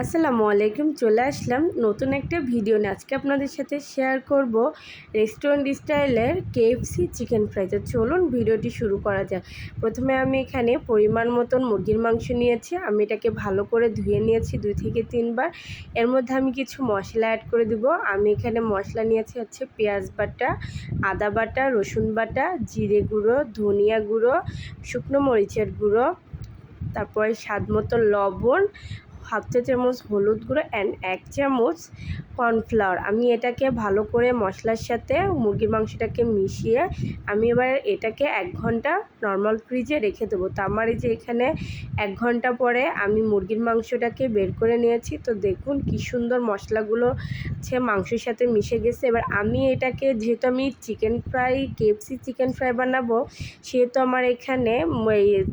আসসালামু আলাইকুম, চলে আসলাম নতুন একটা ভিডিও নিয়ে। আজকে আপনাদের সাথে শেয়ার করব রেস্টুরেন্ট স্টাইলের কেএফসি চিকেন ফ্রাই তো চলুন ভিডিওটি শুরু করা যাক। প্রথমে আমি এখানে পরিমাণ মতন মুরগির মাংস নিয়েছি। আমি এটাকে ভালো করে ধুয়ে নিয়েছি দুই থেকে তিনবার। এর মধ্যে আমি কিছু মশলা অ্যাড করে দেব। আমি এখানে মশলা নিয়েছি হচ্ছে পেঁয়াজ বাটা, আদা বাটা, রসুন বাটা, জিরে গুঁড়ো, ধনিয়া গুঁড়ো, শুকনো মরিচের গুঁড়ো, তারপরে স্বাদ মতো লবণ হাফ চা চামচ হলুদ গুঁড়ো অ্যান্ড এক চামচ কর্নফ্লাওয়ার আমি এটাকে ভালো করে মশলার সাথে মুরগির মাংসটাকে মিশিয়ে আমি এবার এটাকে এক ঘণ্টা নর্মাল ফ্রিজে রেখে দেবো। তো আমার এই যে এখানে এক ঘণ্টা পরে আমি মুরগির মাংসটাকে বের করে নিয়েছি। তো দেখুন কি সুন্দর মশলাগুলো হচ্ছে মাংসের সাথে মিশে গেছে। এবার আমি এটাকে যেহেতু আমি chicken fry KFC chicken fry বানাবো, সেহেতু আমার এখানে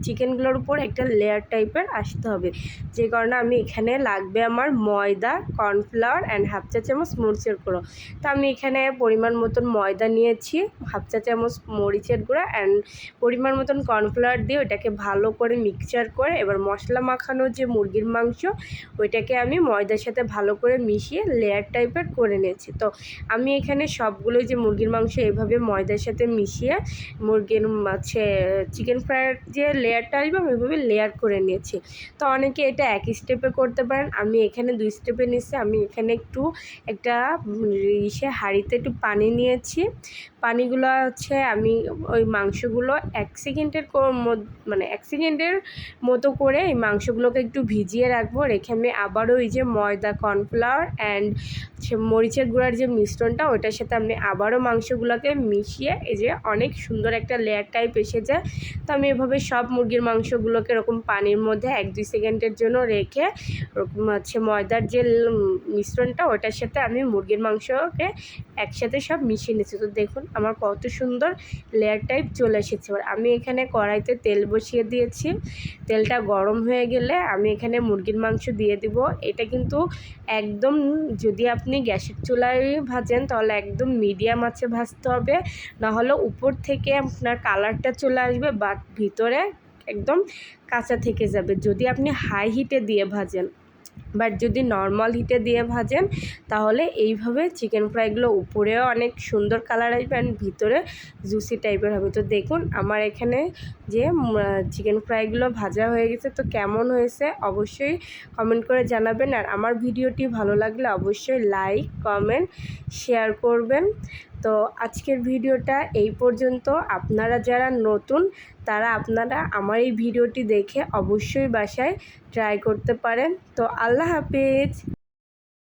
চিকেনগুলোর উপর একটা লেয়ার টাইপের আসতে হবে। যে কারণে আমি এখানে লাগবে আমার ময়দা, কর্নফ্লাওয়ার অ্যান্ড হাফ চা চামচ মরিচের গুঁড়ো। তো আমি এখানে পরিমাণ মতন ময়দা নিয়েছি হাফ চা চামচ মরিচের গুঁড়ো অ্যান্ড পরিমাণ মতন কর্নফ্লাওয়ার দিয়ে ওটাকে ভালো করে মিক্সচার করে এবার মশলা মাখানো যে মুরগির মাংস, ওইটাকে আমি ময়দার সাথে ভালো করে মিশিয়ে লেয়ার টাইপের করে নিয়েছি। তো আমি এখানে সবগুলো যে মুরগির মাংস এভাবে ময়দার সাথে মিশিয়ে মুরগির হচ্ছে চিকেন ফ্রাইয়ের যে লেয়ারটা আসবে আমি ওইভাবে লেয়ার করে নিয়েছি। তো অনেকে এটা এক স্টেপে করতে পারেন। আমি এখানে দুই স্টেপে নিচ্ছি। আমি এখানে একটু একটা ইসে হাঁড়িতে একটু পানি নিয়েছি। পানিগুলো হচ্ছে আমি ওই মাংসগুলো এক সেকেন্ডের মানে এক সেকেন্ডের মতো করে এই মাংসগুলোকে একটু ভিজিয়ে রাখব। রেখে আমি আবারও ওই যে ময়দা, কর্নফ্লাওয়ার অ্যান্ড মরিচের গুঁড়ার যে মিশ্রণটা, ওইটার সাথে আমি আবারও মাংসগুলোকে মিশিয়ে, এই যে অনেক সুন্দর একটা লেয়ার টাইপ এসে যায় তো আমি এভাবে সব মুরগির মাংসগুলোকে এরকম পানির মধ্যে এক দুই সেকেন্ডের জন্য রেখে ওরকম হচ্ছে ময়দার যে মিশ্রণটা ওটার সাথে আমি মুরগির মাংসকে একসাথে সব মিশিয়ে নিচ্ছি। তো দেখুন, আমার কত সুন্দর লেয়ার টাইপ চলে এসেছে। এবার আমি এখানে কড়াইতে তেল বসিয়ে দিয়েছি। তেলটা গরম হয়ে গেলে আমি এখানে মুরগির মাংস দিয়ে দিব। এটা কিন্তু একদম যদি আপনি গ্যাসের চুলায় ভাজেন, তাহলে একদম মিডিয়াম আছে ভাজতে হবে। নাহলে উপর থেকে আপনার কালারটা চলে আসবে বাট ভিতরে একদম কাঁচা থেকে যাবে। যদি আপনি হাই হিটে দিয়ে ভাজেন। বাট যদি নর্মাল হিটে দিয়ে ভাজেন, তাহলে এইভাবে চিকেন ফ্রাইগুলো উপরেও অনেক সুন্দর কালার আসবে অ্যান্ড ভিতরে জুসি টাইপের হবে। তো দেখুন, আমার এখানে যে চিকেন ফ্রাইগুলো ভাজা হয়ে গেছে, তো কেমন হয়েছে অবশ্যই কমেন্ট করে জানাবেন। আর আমার ভিডিওটি ভালো লাগলে অবশ্যই লাইক কমেন্ট শেয়ার করবেন। তো আজকের ভিডিওটা এই পর্যন্ত। আপনারা যারা নতুন, তারা আপনারা আমার এই ভিডিওটি দেখে অবশ্যই বাসায় ট্রাই করতে পারেন। তো আল্লাহ হাফিজ।